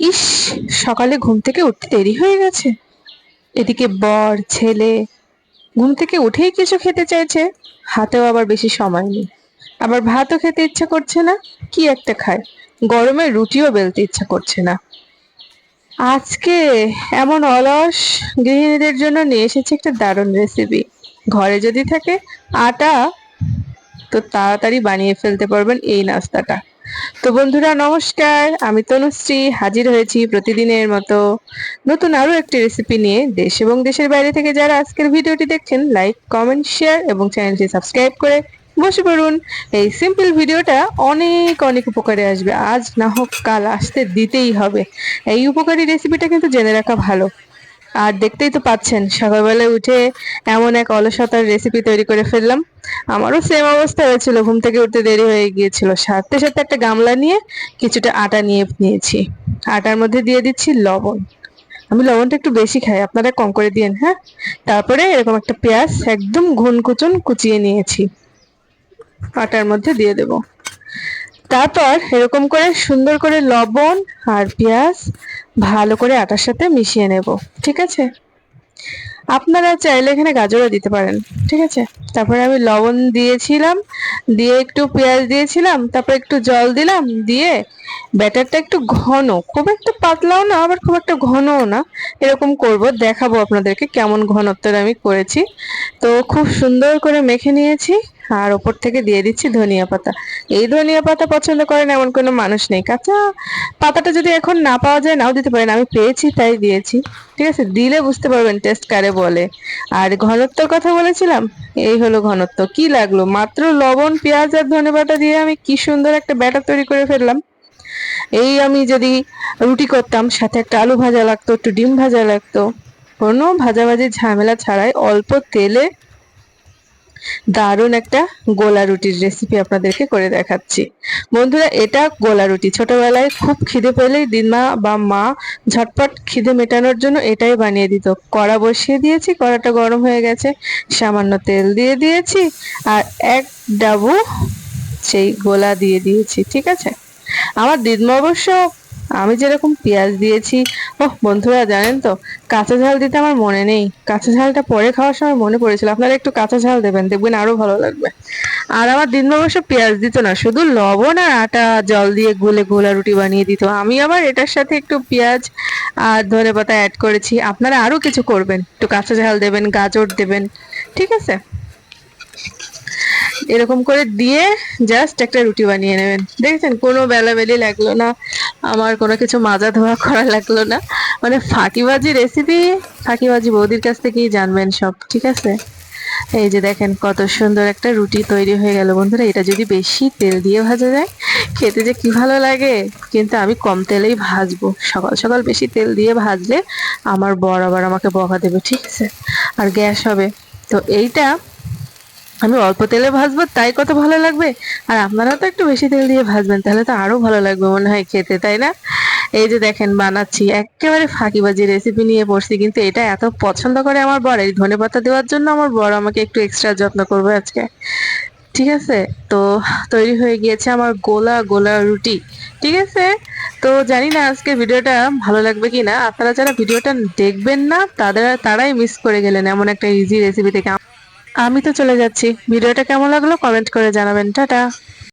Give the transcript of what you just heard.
ইস, সকালে ঘুম থেকে উঠতে দেরি হয়ে গেছে। এদিকে বর, ছেলে, ঘুম থেকে উঠেই কিছু খেতে চাইছে, হাতেও আবার বেশি সময় নেই। আবার ভাতও খেতে ইচ্ছা করছে না, কি একটা খায়? গরমে রুটিও বেলতে ইচ্ছা করছে না। আজকে এমন অলস গৃহিণীদের জন্য নিয়ে এসেছি একটা দারুণ রেসিপি ঘরে যদি থাকে আটা, তো তাড়াতাড়ি বানিয়ে ফেলতে পারবেন এই নাস্তাটা। তো বন্ধুরা, নমস্কার। আমি তনুশ্রী, হাজির হয়েছি প্রতিদিনের মতো নতুন আরও একটি রেসিপি নিয়ে দেশ এবং দেশের বাইরে থেকে যারা আজকের ভিডিওটি দেখছেন লাইক কমেন্ট শেয়ার এবং চ্যানেলটি সাবস্ক্রাইব করে বসে পড়ুন। এই সিম্পল ভিডিওটা অনেক অনেক উপকারে আসবে। আজ না হোক কাল আসতে দিতেই হবে। এই উপকারী রেসিপিটা কিন্তু জেনে রাখা ভালো। আর দেখতেই তো পাচ্ছেন, সকালবেলায় উঠে এমন এক অলসতার রেসিপি তৈরি করে ফেললাম। আমারও সেম অবস্থা হয়েছিল, ঘুম থেকে উঠতে দেরি হয়ে গিয়েছিল। সাথে সাথে একটা গামলা নিয়ে কিছুটা আটা নিয়ে নিয়েছি। আটার মধ্যে দিয়ে দিচ্ছি লবণ। আমি লবণটা একটু বেশি খাই, আপনারা কম করে দিয়েন হ্যাঁ? তারপরে এরকম একটা পেঁয়াজ একদম ঘন কুচন কুচিয়ে নিয়েছি। আটার মধ্যে দিয়ে দেব। তারপর এরকম করে সুন্দর করে লবণ আর পেঁয়াজ ভালো করে আটার সাথে মিশিয়ে নেব, ঠিক আছে? আপনারা চাইলে এখানে গাজরও দিতে পারেন, ঠিক আছে? তারপরে আমি লবণ দিয়েছিলাম, দিয়ে একটু পেঁয়াজ দিয়েছিলাম, তারপর একটু জল দিলাম, দিয়ে ব্যাটারটা একটু ঘন, খুব একটা পাতলাও না, আবার খুব একটা ঘনও না, এরকম করব, দেখাবো আপনাদেরকে কেমন ঘনত্বের আমি করেছি। তো খুব সুন্দর করে মেখে নিয়েছি। আর ওপর থেকে দিয়ে দিচ্ছি ধনিয়া পাতা। এই ধনিয়া পাতা পছন্দ করেন এমন কোনো মানুষ নেই। কাঁচা পাতাটা যদি এখন না পাওয়া যায়, নাও দিতে পারেন। আমি পেয়েছি, তাই দিয়েছি। ঠিক আছে? দিলে বুঝতে পারবেন টেস্ট কারে বলে। আর ঘনত্বর কথা বলেছিলাম? এই হলো ঘনত্ব। কি লাগল? মাত্র লবণ, পেঁয়াজ আর ধনে পাতা দিয়ে আমি কি সুন্দর একটা ব্যাটার তৈরি করে ফেললাম। এই আমি যদি রুটি করতাম, সাথে একটা আলু ভাজা লাগতো, একটু ডিম ভাজা লাগতো। কোনো ভাজাভাজি ঝামেলা ছাড়াই অল্প তেলে দারুণ একটা গোলা রুটির রেসিপি আপনাদেরকে করে দেখাচ্ছি। বন্ধুরা, এটা গোলা রুটি। ছোটবেলায় খুব খিদে পেলেই দিনমা বা মা ঝটপট খিদে মেটানোর জন্য এটাই বানিয়ে দিত। কড়া বসিয়ে দিয়েছি, কড়াটা গরম হয়ে গেছে, সামান্য তেল দিয়ে দিয়েছি আর এক ডাবু সেই গোলা দিয়ে দিয়েছি, ঠিক আছে? আমার দিদমা অবশ্য আমি যেরকম পেঁয়াজ দিয়েছি ও বন্ধুরা জানেন তো, কাঁচা ঝাল দিতে আমার মনে নেই। কাঁচা ঝালটা পরে খাওয়ার সময় মনে পড়েছিল। আপনারা একটু কাঁচা ঝাল দেবেন, দেখবেন আরও ভালো লাগবে। আর আমার দিন অবশ্য পেঁয়াজ দিত না, শুধু লবণ আর আটা, জল দিয়ে গুলে গোলা রুটি বানিয়ে দিত। আমি আবার এটার সাথে একটু পেঁয়াজ আর ধনে পাতা অ্যাড করেছি। আপনারা আরও কিছু করবেন। একটু কাঁচা ঝাল দেবেন, গাজর দেবেন, ঠিক আছে? এরকম করে দিয়ে জাস্ট একটা রুটি বানিয়ে নেবেন। দেখছেন? কোনো বেলাবেলি লাগল না। আমার কোনো কিছু মাজা ধোয়া করা লাগল না। মানে ফাঁকিবাজি রেসিপি ফাঁকিবাজি বৌদির কাছ থেকেই জানবেন সব, ঠিক আছে? এই যে দেখেন, কত সুন্দর একটা রুটি তৈরি হয়ে গেল বন্ধুরা। এটা যদি বেশি তেল দিয়ে ভাজা যায়, খেতে যে কি ভালো লাগে? কিন্তু আমি কম তেলেই ভাজবো। সকাল সকাল বেশি তেল দিয়ে ভাজলে আমার বর আবার আমাকে বকা দেবে, ঠিক আছে? আর গ্যাস হবে। তো এইটা আমি অল্প তেলে ভাজবো, তাই কত ভালো লাগবে? আর আপনারা তো একটু বেশি তেল দিয়ে ভাজবেন, তাহলে তো আরও ভালো লাগবে মনে হয় খেতে, তাই না? এই যে দেখেন বানাচ্ছি, একেবারে ফাঁকিবাজি রেসিপি নিয়ে পড়ছি, কিন্তু এটা এত পছন্দ করে আমার বর, এই ধনে পাতা দেওয়ার জন্য আমার বর আমাকে একটু এক্সট্রা যত্ন করবে আজকে। ঠিক আছে? তো তৈরি হয়ে গিয়েছে আমার গোলা গোলা রুটি, ঠিক আছে? তো জানি না আজকে ভিডিওটা ভালো লাগবে কি না আপনারা যারা ভিডিওটা দেখবেন না, তাদের, তারাই মিস করে গেলেন এমন একটা ইজি রেসিপি থেকে। আমি তো চলে যাচ্ছি। ভিডিওটা কেমন লাগল কমেন্ট করে জানাবেন। টাটা।